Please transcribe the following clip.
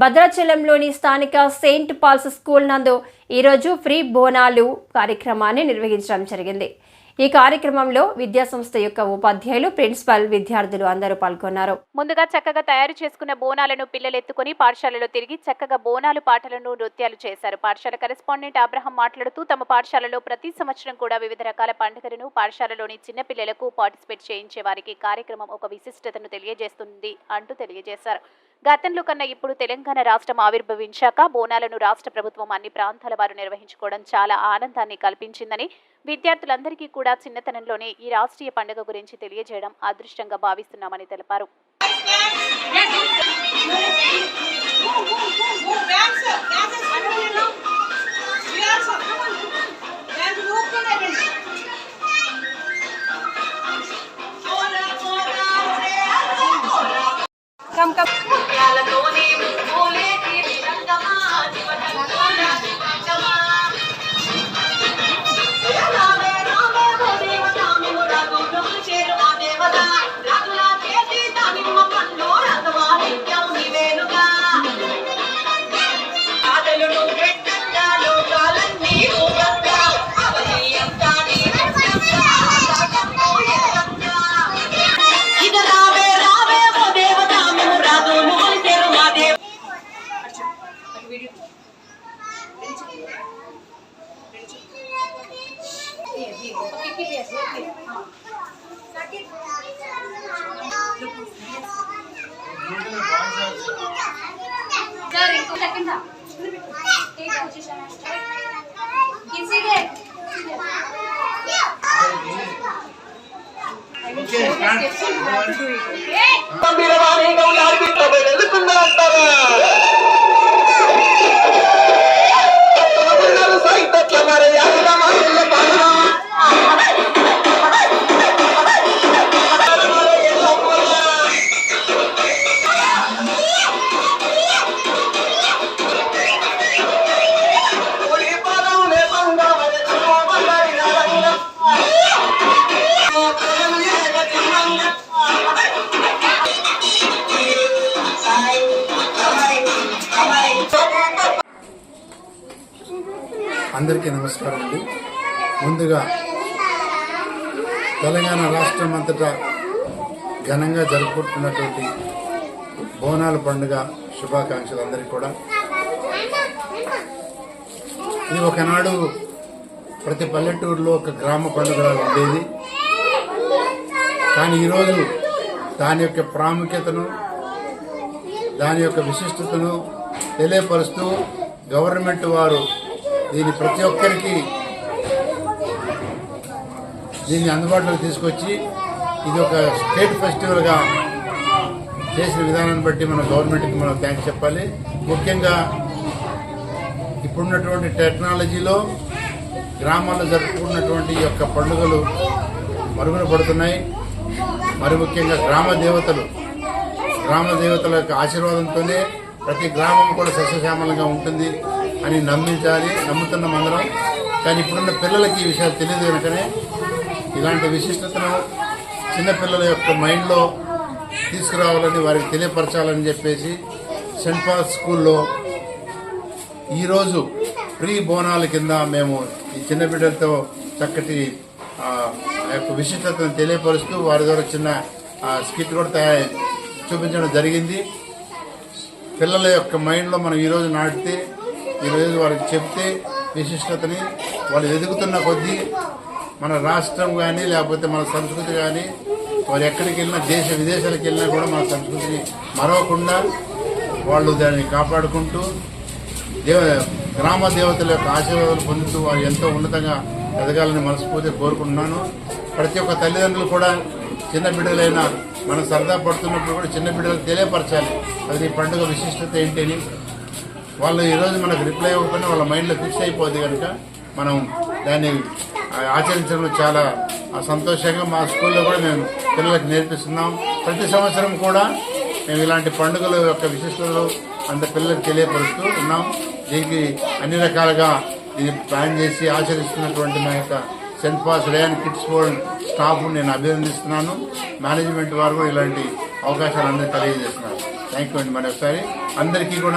భద్రాచలంలోని స్థానిక Saint Paul's school నందు ఈరోజు ఫ్రీ బోనాలు కార్యక్రమాన్ని నిర్వహించడం జరిగింది. ఈ కార్యక్రమంలో విద్యాసంస్థ యొక్క ఉపాధ్యాయులు ప్రిన్సిపల్ విద్యార్థులు అందరూ పాల్గొన్నారు. ముందుగా చక్కగా తయారు చేసుకున్న బోనాలను పిల్లలు ఎత్తుకుని పాఠశాలలో తిరిగి చక్కగా బోనాలు పాటలను నృత్యాలు చేశారు. పాఠశాల కరెస్పాండెంట్ అబ్రహం మాట్లాడుతూ తమ పాఠశాలలో ప్రతి సంవత్సరం కూడా వివిధ రకాల పండుగలను పాఠశాలలోని చిన్నపిల్లలకు పార్టిసిపేట్ చేయించే వారికి కార్యక్రమం ఒక విశిష్టతను తెలియజేస్తుంది అంటూ తెలియజేశారు. గతంలో కన్నా ఇప్పుడు తెలంగాణ రాష్ట్రం ఆవిర్భవించాక బోనాలను రాష్ట్ర ప్రభుత్వం అన్ని ప్రాంతాల వారు నిర్వహించుకోవడం చాలా ఆనందాన్ని కల్పించిందని విద్యార్థులందరికీ కూడా చిన్నతనంలోనే ఈ రాష్ట్రీయ పండుగ గురించి తెలియజేయడం అదృష్టంగా భావిస్తున్నామని తెలిపారు. ఇక వీరవాణి గౌలారి బిడ్డ వెళ్తున్నా అంటారా అందరికీ నమస్కారం అండి. ముందుగా తెలంగాణ రాష్ట్రం అంతటా ఘనంగా జరుపుకుంటున్నటువంటి బోనాల పండుగ శుభాకాంక్షలు అందరికీ కూడా. ఇది ఒకనాడు ప్రతి పల్లెటూరులో ఒక గ్రామ పండుగ ఉండేది. కానీ ఈరోజు దాని యొక్క ప్రాముఖ్యతను దాని యొక్క విశిష్టతను తెలియపరుస్తూ గవర్నమెంట్ వారు దీన్ని ప్రతి ఒక్కరికి దీన్ని అందుబాటులోకి తీసుకొచ్చి ఇది ఒక స్టేట్ ఫెస్టివల్గా చేసిన విధానాన్ని బట్టి మన గవర్నమెంట్కి మనం థ్యాంక్స్ చెప్పాలి. ముఖ్యంగా ఇప్పుడున్నటువంటి టెక్నాలజీలో గ్రామాల్లో జరుపుకున్నటువంటి ఈ యొక్క పండుగలు మరుగున పడుతున్నాయి. మరి ముఖ్యంగా గ్రామ దేవతలు గ్రామ దేవతల యొక్క ఆశీర్వాదంతోనే ప్రతి గ్రామం కూడా సస్యశ్యామలంగా ఉంటుంది. అని నమ్మించాలి నమ్ముతున్నాం అందరం కానీ ఇప్పుడున్న పిల్లలకి ఈ విషయాలు తెలియదు కనుకనే ఇలాంటి విశిష్టతను చిన్నపిల్లల యొక్క మైండ్లో తీసుకురావాలని వారికి తెలియపరచాలని చెప్పేసి సెంట్ పాల్ స్కూల్లో ఈరోజు ప్రీ బోనాల కింద మేము ఈ చిన్న బిడ్డలతో చక్కటి ఆ యొక్క విశిష్టతను తెలియపరుస్తూ వారి ద్వారా చిన్న స్కిట్ కూడా తయారు చూపించడం జరిగింది. పిల్లల యొక్క మైండ్లో మనం ఈరోజు నాటితే ఈరోజు వారికి చెప్తే విశిష్టతని వాళ్ళు ఎదుగుతున్న కొద్దీ మన రాష్ట్రం కానీ లేకపోతే మన సంస్కృతి కానీ వారు ఎక్కడికి వెళ్ళినా దేశ విదేశాలకు వెళ్ళినా కూడా మన సంస్కృతిని మరవకుండా వాళ్ళు దాన్ని కాపాడుకుంటూ దేవ గ్రామ దేవతల యొక్క ఆశీర్వాదాలు పొందుతూ వారు ఎంతో ఉన్నతంగా ఎదగాలని మనస్ఫూర్తిగా కోరుకుంటున్నాను. ప్రతి ఒక్క తల్లిదండ్రులు కూడా చిన్న బిడ్డలైనా మనం సరదా పడుతున్నప్పుడు కూడా చిన్న బిడ్డలకు తెలియపరచాలి. అది ఈ పండుగ విశిష్టత ఏంటి అని వాళ్ళు ఈరోజు మనకు రిప్లై ఇవ్వకుండా వాళ్ళ మైండ్లో ఫిక్స్ అయిపోద్ది కనుక మనం దాన్ని ఆచరించడం చాలా సంతోషంగా మా స్కూల్లో కూడా మేము పిల్లలకు నేర్పిస్తున్నాం. ప్రతి సంవత్సరం కూడా మేము ఇలాంటి పండుగల యొక్క విశిష్టతలు అంత పిల్లలకు తెలియపరుస్తూ ఉన్నాం. దీనికి అన్ని రకాలుగా ఇది ప్లాన్ చేసి ఆచరిస్తున్నటువంటి మా యొక్క సెంట్ పాస్ రేయన్ కిడ్స్ వరల్డ్ స్టాఫ్ను నేను అభినందిస్తున్నాను. మేనేజ్మెంట్ వారు కూడా ఇలాంటి అవకాశాలు అందరికీ తెలియజేస్తున్నారు థ్యాంక్ యూ అండి మరొకసారి. అందరికీ కూడా